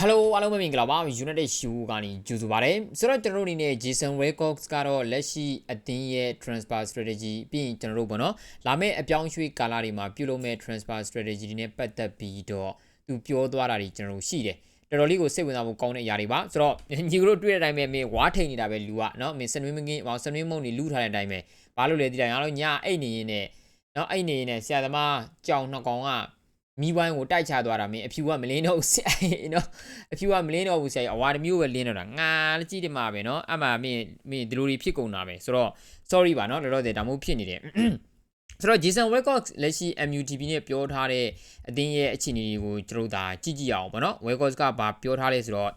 Hello အားလုံးပဲမင်္ဂလာပါ United Show ကနေကြိုဆိုပါရစေဆိုတော့ကျွန်တော်တို့အနေနဲ့ Jason Records ကတော့လက်ရှိအသင်းရဲ့ transfer strategy ပြီးရင်ကျွန်တော်တို့ပေါ့နော်လာမယ့်အပြောင်းအရွှေ့ကာလတွေမှာပြုလုပ်မဲ့ transfer strategy တွေနဲ့ပတ်သက်ပြီးတော့သူပြောသွားတာတွေကျွန်တော်တို့ရှိတယ်တော်တော်လေးကိုစိတ်ဝင်စားဖို့ကောင်းတဲ့အရာတွေပါဆိုတော့ညီတို့တွေ့တဲ့အတိုင်းပဲမင်းဝါထိန်နေတာပဲလူကနော်မင်းစနွေးမကင်းဟောစနွေးမုံနေလူထားတဲ့အတိုင်းပဲဘာလို့လဲဒီတိုင်းအားလုံးညအိတ်နေရင်းနဲ့နော်အိတ်နေရင်းနဲ့ဆရာသမားကြောင်နှစ်ကောင်က မိဝိုင်းကိုတိုက်ချသွားတာမင်းအဖြူကမလင်းတော့ဘူးဆရာနော်အဖြူကမလင်းတော့ဘူးဆရာအဝါတစ်မျိုးပဲလင်းတော့တာငါလည်းကြည့်တယ်မှာပဲနော်အမှမင်းမင်းဒီလိုတွေဖြစ်ကုန်တာပဲဆိုတော့ sorry ပါနော်လောလောဆယ်ဒါမျိုးဖြစ်နေတယ်ဆိုတော့ Jason Records လက်ရှိ MUTV နဲ့ပြောထားတဲ့အတင်းရဲ့အခြေအနေတွေကိုကျွန်တော်ဒါကြည့်ကြည့်အောင်ပေါ့နော် Records ကဘာပြောထားလဲဆိုတော့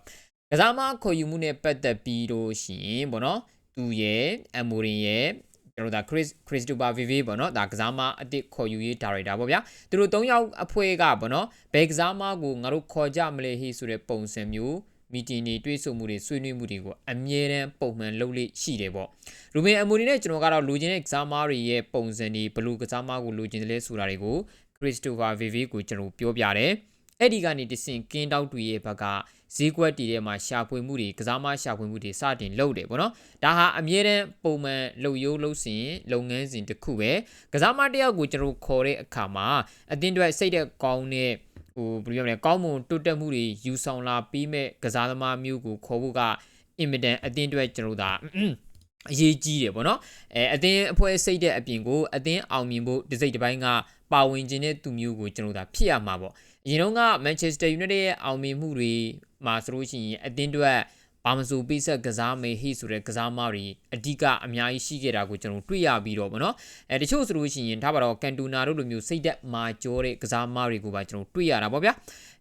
ကစားမခေါ်ယူမှုနဲ့ပတ်သက်ပြီးတော့ရှိရင်ပေါ့နော်သူရဲ့ Amorin ရဲ့ ကျွန်တော်ဒါ Chris Christopher Vive ပေါ့နော်ဒါကစားမအစ်စ်ခေါ်ယူရေးဒါရိုက်တာပေါ့ဗျာသူတို့၃ယောက်အဖွဲ့ကပေါ့နော်ဘယ်ကစားမကိုငါတို့ခေါ်ကြမလဲဟိဆိုတဲ့ပုံစံမျိုးမီတင်တွေတွေးဆုံမှုတွေဆွေးနွေးမှုတွေကိုအမြဲတမ်းပုံမှန်လုပ်လို့ရှိတယ်ပေါ့ရူဘင်အမူရီနဲ့ကျွန်တော်ကတော့လူချင်းတဲ့ကစားမတွေရဲ့ပုံစံတွေဘယ်လိုကစားမကိုလူချင်းတယ်လဲဆိုတာတွေကို Christopher Vive ကိုကျွန်တော်ပြောပြတယ်အဲ့ဒီကနေတဆင့်ကင်းတောက်တွေရဲ့ဘက်က ဈေးကွက်တည်ထဲမှာရှာဖွေမှုတွေကစားမရှာဖွေမှုတွေစတင်လုပ်တယ်ပေါ့နော်ဒါဟာအမြဲတမ်းပုံမှန်လုပ်ရိုးလုပ်စဉ်လုပ်ငန်းစဉ်တစ်ခုပဲကစားမတယောက်ကိုကျွန်တော်ခေါ်တဲ့အခါမှာအတင်းတွေစိတ်တဲ့ကောင်းတဲ့ဟိုဘယ်လိုပြောမလဲကောင်းမွန်တိုးတက်မှုတွေယူဆောင်လာပြီးမဲ့ကစားသမားမျိုးကိုခေါ်ဖို့ကအင်မတန်အတင်းတွေကျွန်တော်ဒါအရေးကြီးတယ်ပေါ့နော်အဲအတင်းအဖွဲ့စိတ်တဲ့အပြင်ကိုအတင်းအောင်မြင်ဖို့ဒီစိတ်တစ်ပိုင်းက ပါဝင်ခြင်းတဲ့သူမျိုးကိုကျွန်တော်ဒါဖြစ်ရမှာပေါ့အရင်တော့က Manchester United ရဲ့အောင်မြင်မှုတွေမှာဆိုလို့ရှိရင်အတင်းတွေဘာမဆိုပိဆက်ကစားမေဟိဆိုတဲ့ကစားမတွေအဓိကအများကြီးရှိခဲ့တာကိုကျွန်တော်တွေ့ရပြီးတော့ဗောနော်အဲတချို့ဆိုလို့ရှိရင်ဒါပါတော့ကန်တူနာတို့လိုမျိုးစိတ်သက်မာကြောတဲ့ကစားမတွေကိုပါကျွန်တော်တွေ့ရတာဗောဗျာ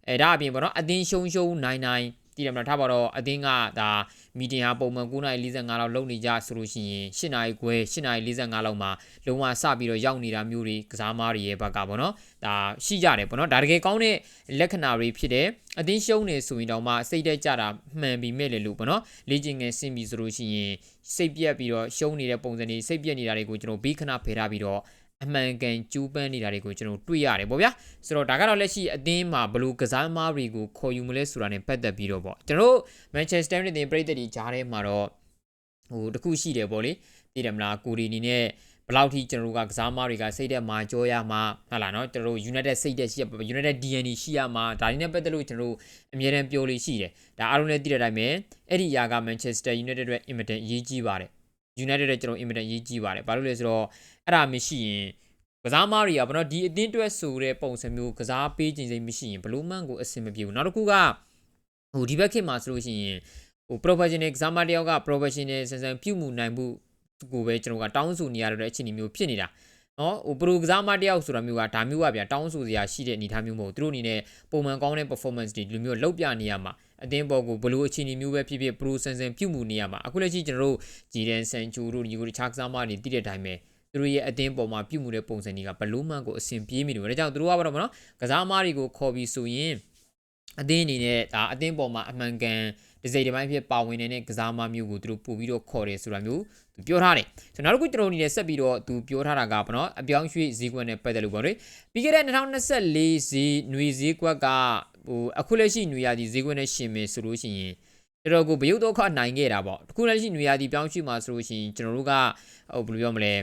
အဲဒါအပြင်ဗောနော်အတင်းရှုံရှုံနိုင်နိုင် တည်တယ်မလားထားပါတော့အတင်းကဒါမီတင်ဟာပုံမှန်9:45လောက်လုပ်နေကြဆိုလို့ရှိရင်8နာရီခွဲ8နာရီ45လောက်မှာလုံးဝစပြီးတော့ရောက်နေတာမျိုးတွေကစားမားတွေရဲ့ဘက်ကပေါ့နော်ဒါရှိကြတယ်ပေါ့နော်ဒါတကယ်ကောင်းတဲ့လက္ခဏာတွေဖြစ်တယ်အတင်းရှုံးနေဆိုရင်တော့မှစိတ်တက်ကြတာမှန်ပြီးမဲ့လေလို့ပေါ့နော်လေ့ကျင့်ငယ်ဆင်ပြီးဆိုလို့ရှိရင်စိတ်ပြက်ပြီးတော့ရှုံးနေတဲ့ပုံစံတွေစိတ်ပြက်နေတာတွေကိုကျွန်တော်ဘေးခဏဖယ်ထားပြီးတော့ အမှန်ကန်ကျူးပန်းနေတာတွေကိုကျွန်တော်တွေ့ရတယ်ပေါ့ဗျာဆိုတော့ဒါကတော့လက်ရှိအသင်းမှာဘလို့ကစားမားတွေကိုခေါ်ယူမလဲဆိုတာ ਨੇ ပတ်သက်ပြီးတော့ပေါ့ကျွန်တော် Manchester United ပြည်သက်တွေကြားထဲမှာတော့ဟိုတခုရှိတယ်ပေါ့လေသိတယ်မလားကိုရီနီနဲ့ဘလောက်ထိကျွန်တော်တို့ကကစားမားတွေကစိတ်သက်မှာကြောရမှာဟုတ်လားနော်ကျွန်တော်တို့ United စိတ်သက်ရှိရ United DNA ရှိရမှာဒါတွေနဲ့ပတ်သက်လို့ကျွန်တော်တို့အမြဲတမ်းပြောလို့ရှိတယ်ဒါအားလုံးလည်းသိတဲ့အတိုင်းပဲအဲ့ဒီຢာက Manchester United အတွက်အင်မတန်အရေးကြီးပါတယ် United ရဲ့ကျွန်တော်အင်မတန်ရေးကြီးပါတယ်ဘာလို့လဲဆိုတော့အဲ့ဒါမရှိရင်ကစားမားတွေကဘာလို့ဒီအတင်းတွဲဆိုတဲ့ပုံစံမျိုးကစားပေးခြင်းစိတ်မရှိရင်ဘလို့မှန်ကိုအဆင်မပြေဘူးနောက်တစ်ခုကဟိုဒီဘက်ခေတ်မှာဆိုလို့ရှိရင်ဟို professional ကစားမတယောက်က professional ဆန်ဆန်ပြုမှုနိုင်မှုကိုပဲကျွန်တော်ကတောင်းဆိုနေရတဲ့အခြေအနေမျိုးဖြစ်နေတာ နော်ဟိုပရိုကစားမတယောက်ဆိုတာမျိုးကဒါမျိုးကဗျာတောင်းဆိုစရာရှိတဲ့အနေအထားမျိုးမဟုတ်သူတို့အနေနဲ့ပုံမှန်ကောင်းတဲ့ performance တွေဒီလိုမျိုးလောက်ပြနေရမှာအသင်းပေါ်ကိုဘလို့အခြေအနေမျိုးပဲဖြစ်ဖြစ် pro ဆန်ဆန်ပြုမှုနေရမှာအခုလက်ရှိကျွန်တော်တို့ဂျီဒန်ဆန်ချူတို့ဒီကိုတခြားကစားမတွေတည်တဲ့အတိုင်းပဲသူတို့ရဲ့အသင်းပေါ်မှာပြုမှုတဲ့ပုံစံတွေကဘလို့မှကိုအဆင်ပြေးမိတယ်ဒါကြောင့်သူတို့ကဘာလို့မနော်ကစားမတွေကိုခေါ်ပြီးဆိုရင် အသင်းအနေနဲ့ဒါအသင်းပေါ်မှာအမှန်ကန်ဒီစိတ်တစ်ပိုင်းဖြစ်ပါဝင်နေတဲ့ကစားမမျိုးကိုသူတို့ပို့ပြီးတော့ခေါ်တယ်ဆိုတာမျိုးသူပြောထားတယ်ဆိုတော့နောက်တစ်ခုကျွန်တော်အနေနဲ့ဆက်ပြီးတော့သူပြောထားတာကဘာနော်အပြောင်းရွှေ့ဈေးကွက်နဲ့ပတ်သက်လို့ပေါ့လေပြီးခဲ့တဲ့2024ဈေးຫນွေဈေးကွက်ကဟိုအခုလက်ရှိຫນွေရာသီဈေးကွက်နဲ့ရှင်မယ်ဆိုလို့ရှိရင်တော်တော်ကိုဘယုတ်တော့ခနိုင်ခဲ့တာပေါ့အခုလက်ရှိຫນွေရာသီပြောင်းရွှေ့မှာဆိုလို့ရှိရင်ကျွန်တော်တို့ကဟိုဘယ်လိုပြောမလဲ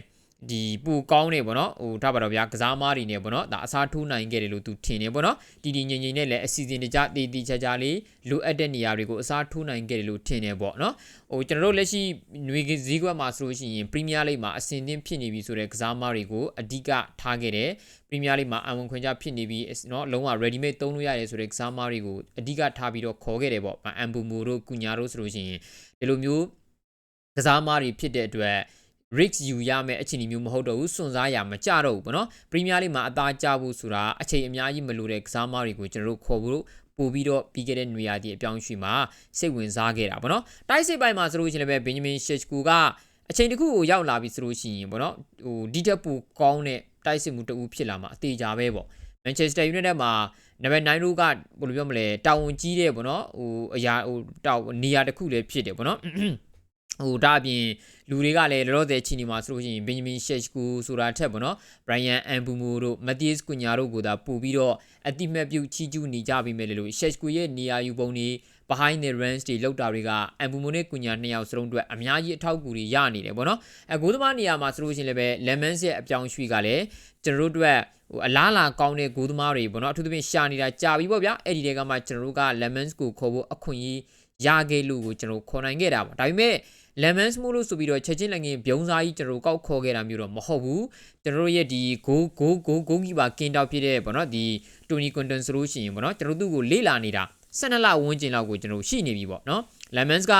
ဒီပူကောင်းနေပေါ့နော်ဟိုထားပါတော့ဗျာကစားမားတွေနေပေါ့နော်ဒါအစားထိုးနိုင်ခဲ့တယ်လို့သူထင်နေပေါ့နော်တီတီငင်ငင်နဲ့လည်းအစီအစဉ်တကြတီတီချာချာလေးလိုအပ်တဲ့နေရာတွေကိုအစားထိုးနိုင်ခဲ့တယ်လို့ထင်နေပေါ့နော်ဟိုကျွန်တော်တို့လက်ရှိຫນွေဈေးကွက်မှာဆိုလို့ရှိရင်ပရီးမီးယားလိဂ်မှာအဆင်သင့်ဖြစ်နေပြီဆိုတဲ့ကစားမားတွေကိုအဓိကထားခဲ့တယ်ပရီးမီးယားလိဂ်မှာအဝန်ခွင့်ကြဖြစ်နေပြီနော်လုံးဝ ready made သုံးလို့ရတယ်ဆိုတဲ့ကစားမားတွေကိုအဓိကထားပြီးတော့ခေါ်ခဲ့တယ်ပေါ့အမ်ဘူမူတို့ကုညာတို့ဆိုလို့ရှိရင်ဒီလိုမျိုးကစားမားတွေဖြစ်တဲ့အတွက် risk ယူရမယ့်အခြေအနေမျိုးမဟုတ်တော့ဘူးစွန့်စားရမကြတော့ဘူးပေါ့နော်ပရီးမီးယားလိဂ်မှာအသားကျဖို့ဆိုတာအချိန်အများကြီးမလိုတဲ့ကစားမတွေကိုကျွန်တော်တို့ခေါ်ဖို့ပို့ပြီးတော့ပြီးခဲ့တဲ့နေရာဒီအပြောင်းရွှေ့မှာစိတ်ဝင်စားခဲ့တာပေါ့နော်တိုက်စစ်ပိုင်းမှာဆိုလို့ရှိရင်လည်းဘင်ဂျမင်ရှက်ကူကအချိန်တစ်ခုကိုရောက်လာပြီဆိုလို့ရှိရင်ပေါ့နော်ဟိုဒီတက်ပူကောင်းတဲ့တိုက်စစ်မှုတအူးဖြစ်လာမှာအသေးကြပဲပေါ့မန်ချက်စတာယူနိုက်တက်မှာနံပါတ်9တို့ကဘယ်လိုပြောမလဲတာဝန်ကြီးတဲ့ပေါ့နော်ဟိုအရာဟိုတောက်နေရာတစ်ခုလည်းဖြစ်တယ်ပေါ့နော် ဟိုဒါအပြင်လူတွေကလည်းလောလောဆယ်ချီနေမှာဆိုလို့ရှိရင်ဘင်ဂျမင်ရှက်ကူဆိုတာထက်ပေါ့နော်ဘရိုင်ယန်အန်ဘူမူတို့မတီးစ်ကွညာတို့ကိုသာပို့ပြီးတော့အတိမတ်ပြုချီကျူးနေကြပြီးမယ်လို့ရှက်ကူရဲ့နေရာယူပုံတွေ behind the runs တွေလောက်တာတွေကအန်ဘူမူနဲ့ကွညာနှစ်ယောက်စလုံးအတွက်အများကြီးအထောက်အကူတွေရနေတယ်ပေါ့နော်အကိုသမားနေရာမှာဆိုလို့ရှိရင်လည်းပဲ lemons ရဲ့အပြောင်းရွှေ့ကလည်းကျွန်တော်တို့အတွက်ဟိုအလားလာကောင်းတဲ့ဂိုးသမားတွေပေါ့နော်အထူးသဖြင့်ရှာနေတာကြာပြီပေါ့ဗျာအဲ့ဒီတဲကမှကျွန်တော်တို့က lemons ကိုခေါ်ဖို့အခွင့်အရေး ရခဲ့လို့ကိုကျွန်တော်ခေါ်နိုင်ခဲ့တာပါဒါပေမဲ့ lemon smooth လို့ဆိုပြီးတော့ချက်ချင်းလည်းငင်ပြုံးစားကြီးကျွန်တော်ကောက်ခေါ်ခဲ့တာမျိုးတော့မဟုတ်ဘူးကျွန်တော်ရဲ့ဒီ go go go go ကီပါကင်းတောက်ဖြစ်တဲ့ပေါ့နော်ဒီ Tony Quinton ဆိုလို့ရှိရင်ပေါ့နော်ကျွန်တော်သူ့ကိုလေ့လာနေတာ12လဝန်းကျင်လောက်ကိုကျွန်တော်ရှိနေပြီပေါ့နော် lemons က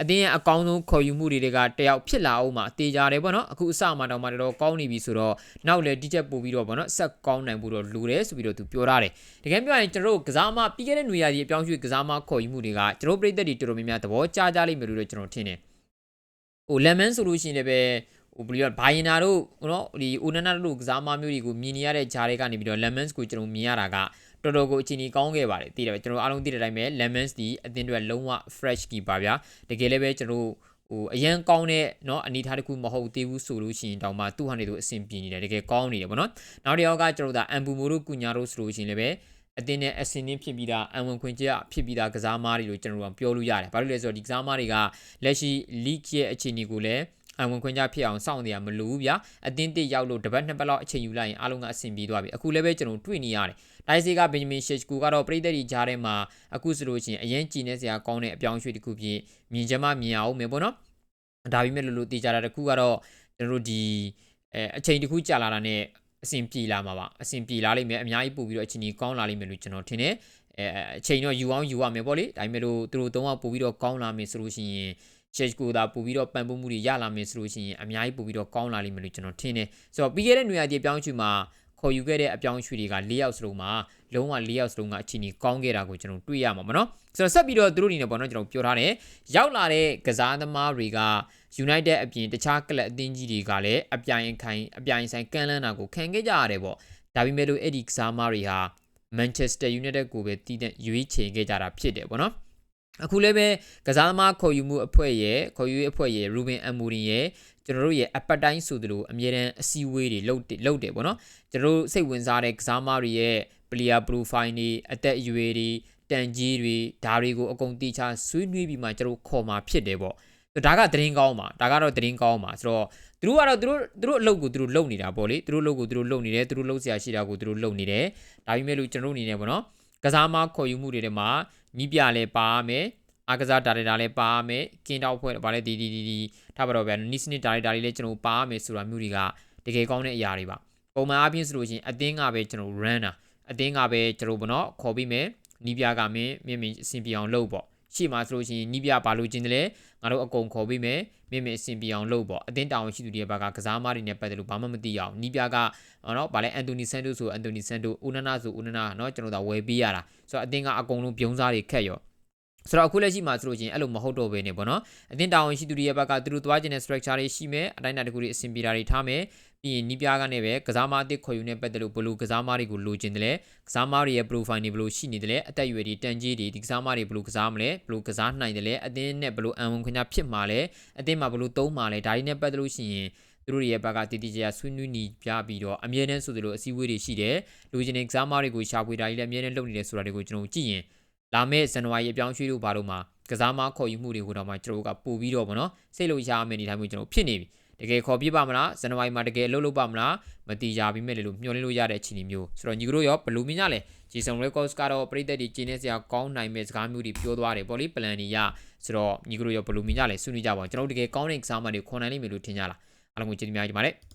အတင်းရဲ့အကောင်းဆုံးခေါ်ယူမှုတွေကတယောက်ဖြစ်လာအောင်မှာအသေးကြတယ်ပေါ့နော်အခုအစမှတော့မှတော့ကောင်းနေပြီဆိုတော့နောက်လည်းဒီချက်ပို့ပြီးတော့ပေါ့နော်ဆက်ကောင်းနိုင်ဖို့တော့လိုတယ်ဆိုပြီးတော့သူပြောထားတယ်တကယ်ပြောရင်ကျွန်တော်တို့ကစားမပြီးခဲ့တဲ့ຫນွေရာသီအပြောင်းရွှေ့ကစားမခေါ်ယူမှုတွေကကျွန်တော်ပြည်သက်တွေတော်တော်များများသဘောကျကြလိမ့်မယ်လို့ကျွန်တော်ထင်တယ်ဟို lemon ဆိုလို့ရှိရင်လည်းပဲဟိုဘယ်လိုဘိုင်နာတို့နော်ဒီအိုနနာတို့ကစားမမျိုးတွေကိုမြင်နေရတဲ့ဂျားတွေကနေပြီးတော့ lemons ကိုကျွန်တော်မြင်ရတာက တော်တော်ကိုအချိန်ကြီးကောင်းခဲ့ပါတယ်သိတယ်ပဲကျွန်တော်အားလုံးသိတဲ့အတိုင်းပဲ lemons ဒီအသင်းတွေလုံးဝ fresh ကြီးပါဗျာတကယ်လည်းပဲကျွန်တော်ဟိုအရန်ကောင်းတဲ့เนาะအနေထားတစ်ခုမဟုတ်သေးဘူးဆိုလို့ရှိရင်တောင်မှသူ့ဟာနေသူအဆင်ပြေနေတယ်တကယ်ကောင်းနေတယ်ဗောနော်နောက်တစ်ယောက်ကကျွန်တော်တို့အမ်ဘူမိုတို့ကုညာတို့ဆိုလို့ရှိရင်လည်းပဲအတင်းနဲ့အစင်းင်းဖြစ်ပြီးသားအံဝင်ခွင့်ကြဖြစ်ပြီးသားကစားမားတွေလို့ကျွန်တော်တို့ပြောလို့ရတယ်။ဘာလို့လဲဆိုတော့ဒီကစားမားတွေကလက်ရှိ league ရဲ့အခြေအနေကိုလည်း အဝင်ခွင့်ကြဖြစ်အောင်စောင့်နေရမလို့ဗျာအတင်းတစ်ရောက်လို့တပတ်နှစ်ပတ်လောက်အချိန်ယူလိုက်ရင်အားလုံးကအဆင်ပြေသွားပြီအခုလည်းပဲကျွန်တော်တွေ့နေရတယ်တိုင်စီကဘင်ဂျမင်ရှက်ကူကတော့ပြည်သက်ကြီးကြားထဲမှာအခုဆိုလို့ရှိရင်အရင်ကြည်နေစရာကောင်းတဲ့အပြောင်းရွှေ့တစ်ခုဖြစ်မြင်ချင်မှမြင်အောင်မယ်ပေါ့နော်ဒါပေမဲ့လို့လို့တေးကြတာတစ်ခုကတော့ကျွန်တော်တို့ဒီအဲအချိန်တစ်ခုကြာလာတာနဲ့အဆင်ပြေလာမှာပါအဆင်ပြေလာလိမ့်မယ်အများကြီးပို့ပြီးတော့အချိန်ကြီးကောင်းလာလိမ့်မယ်လို့ကျွန်တော်ထင်တယ်အဲအချိန်တော့ယူအောင်ယူရမယ်ပေါ့လေဒါပေမဲ့လို့သူတို့သုံးအောင်ပို့ပြီးတော့ကောင်းလာမယ်ဆိုလို့ရှိရင် share ကိုသာပို့ပြီးတော့ပံ့ပိုးမှုတွေရလာမယ်ဆိုလို့ရှိရင်အများကြီးပို့ပြီးတော့ကောင်းလာလိမ့်မယ်လို့ကျွန်တော်ထင်တယ်ဆိုတော့ပြီးခဲ့တဲ့နေရာကြီးအပြောင်းအရွှေ့မှာခေါ်ယူခဲ့တဲ့အပြောင်းအရွှေ့တွေက၄ယောက်စလုံးမှာလုံးဝ၄ယောက်စလုံးကအချိန်ကြီးကောင်းခဲ့တာကိုကျွန်တော်တွေ့ရမှာပေါ့နော်ဆိုတော့ဆက်ပြီးတော့သူတို့အနေနဲ့ပေါ့နော်ကျွန်တော်ပြောထားတယ်ရောက်လာတဲ့ကစားသမားတွေက United အပြင်တခြားကလပ်အသင်းကြီးတွေကလည်းအပြိုင်ခိုင်အပြိုင်ဆိုင်ကမ်းလှမ်းတာကိုခံခဲ့ကြရတယ်ပေါ့ဒါပေမဲ့လို့အဲ့ဒီကစားသမားတွေဟာ Manchester United ကိုပဲတည်တဲ့ရွေးချယ်ခဲ့ကြတာဖြစ်တယ်ပေါ့နော် အခုလည်းပဲကစားသမားခေါ်ယူမှုအဖွဲ့ရဲ့ခေါ်ယူရေးအဖွဲ့ရဲ့ Ruben Amorim ရဲ့ကျွန်တော်တို့ရဲ့ appetite ဆိုသလိုအမြဲတမ်းအစည်းအဝေးတွေလုပ်လုပ်တယ်ပေါ့နော်ကျွန်တော်တို့စိတ်ဝင်စားတဲ့ကစားသမားတွေရဲ့ player profile တွေအသက်အရွယ်တွေတန်ကြီးတွေဒါတွေကိုအကုန်တိချဆွေးနွေးပြီးမှကျွန်တော်ခေါ်มาဖြစ်တယ်ပေါ့ဒါကသတင်းကောင်းပါဒါကတော့သတင်းကောင်းပါဆိုတော့သူတို့ကတော့သူတို့သူတို့အလုပ်ကိုသူတို့လုပ်နေတာပေါ့လေသူတို့အလုပ်ကိုသူတို့လုပ်နေတယ်သူတို့လုပ်စရာရှိတာကိုသူတို့လုပ်နေတယ်ဒါပေမဲ့လို့ကျွန်တော်တို့အနေနဲ့ပေါ့နော် ကစားမခေါ်ယူမှုတွေထဲမှာညီးပြလဲပါမယ်အားကစားဒါရိုက်တာလည်းပါမယ်ကင်းတောက်ဖွဲ့ဗာလဲဒီဒီဒီဒီထားပါတော့ဗျာနီးစနစ်ဒါရိုက်တာတွေလည်းကျွန်တော်ပါမယ်ဆိုတာမျိုးတွေကတကယ်ကောင်းတဲ့အရာတွေပါပုံမှန်အားဖြင့်ဆိုလို့ရှိရင်အသင်းကပဲကျွန်တော် run တာအသင်းကပဲကျွန်တော်ဘောနော်ခေါ်ပြီးမယ်နီးပြကမင်းမြင့်မြင့်အဆင်ပြေအောင်လုပ်ပေါ့ ရှေ့မှာဆိုလို့ရှိရင်နီးပြဘာလို့ကျင်းတယ်လဲငါတို့အကုန်ခေါ်ပြီးမယ်မြင့်မြင့်အဆင်ပြေအောင်လုပ်ပေါ့အသင်းတာဝန်ရှိသူတွေဘက်ကကစားမားတွေနဲ့ပတ်သက်လို့ဘာမှမသိအောင်နီးပြကနော်ဗာလဲအန်တိုနီဆန်တိုဆိုအန်တိုနီဆန်တိုဦးနနာဆိုဦးနနာနော်ကျွန်တော်တို့ဝယ်ပေးရတာဆိုတော့အသင်းကအကုန်လုံးပြုံးစားတွေခက်ရောဆိုတော့အခုလက်ရှိမှာဆိုလို့ချင်းအဲ့လိုမဟုတ်တော့ဘဲနေပေါ့နော်အသင်းတာဝန်ရှိသူတွေရဲ့ဘက်ကသူတို့သွားခြင်းတဲ့ structure တွေရှိမယ်အတိုင်းအတာတစ်ခုတွေအဆင်ပြေတာတွေထားမယ် ပြီးရင်နီးပြားကနေပဲကစားမအသစ်ခေါ်ယူနေပတ်သက်လို့ဘလို့ကစားမတွေကိုလိုချင်တယ်လဲကစားမတွေရဲ့ profile တွေဘလို့ရှိနေတယ်လဲအသက်အရွယ်တွေတန်ကြီးတွေဒီကစားမတွေဘလို့ကစားမလဲဘလို့ကစားနိုင်တယ်လဲအသင်းနဲ့ဘလို့အံဝင်ခွင့်ဖြစ်မှာလဲအသင်းမှာဘလို့သုံးမှာလဲဒါတွေနဲ့ပတ်သက်လို့ရှိရင်သူတို့ရဲ့ဘက်ကတည်တည်ကြဆွေးနွေးနေပြပြီးတော့အမြဲတမ်းဆိုသလိုအစည်းအဝေးတွေရှိတယ်လူချင်းနေကစားမတွေကိုရှာဖွေတာကြီးလည်းအမြဲတမ်းလုပ်နေတယ်ဆိုတာတွေကိုကျွန်တော်ကြည့်ရင်လာမယ့်ဇန်နဝါရီအပြောင်းရွှေ့လို့ဘာလို့မှာကစားမခေါ်ယူမှုတွေကိုတော့မှကျွန်တော်တို့ကပို့ပြီးတော့ဗောနော်စိတ်လို့ရမယ့်အနေထားမျိုးကျွန်တော်ဖြစ်နေပြီ တကယ်ခေါ်ပြပါမလားဇန်နဝါရီမှာတကယ်အလုပ်လုပ်ပါမလားမတိကြပြီးမဲ့လေလို့မျှော်လင့်လို့ရတဲ့အခြေအနေမျိုးဆိုတော့ညီတို့ရောဘလူးမင်းညလဲ Jason Records ကတော့ပြည်သက်တွေကျင်းနေစရာကောင်းနိုင်မဲ့စကားမျိုးတွေပြောသွားတယ်ပေါ့လေ plan တွေရဆိုတော့ညီတို့ရောဘလူးမင်းညလဲဆွေးနွေးကြပါဦးကျွန်တော်တို့တကယ်ကောင်းတဲ့ exam တွေခွန်နိုင်လိမ့်မယ်လို့ထင်ကြလားအားလုံးကိုကျေးဇူးများကြီးပါတယ်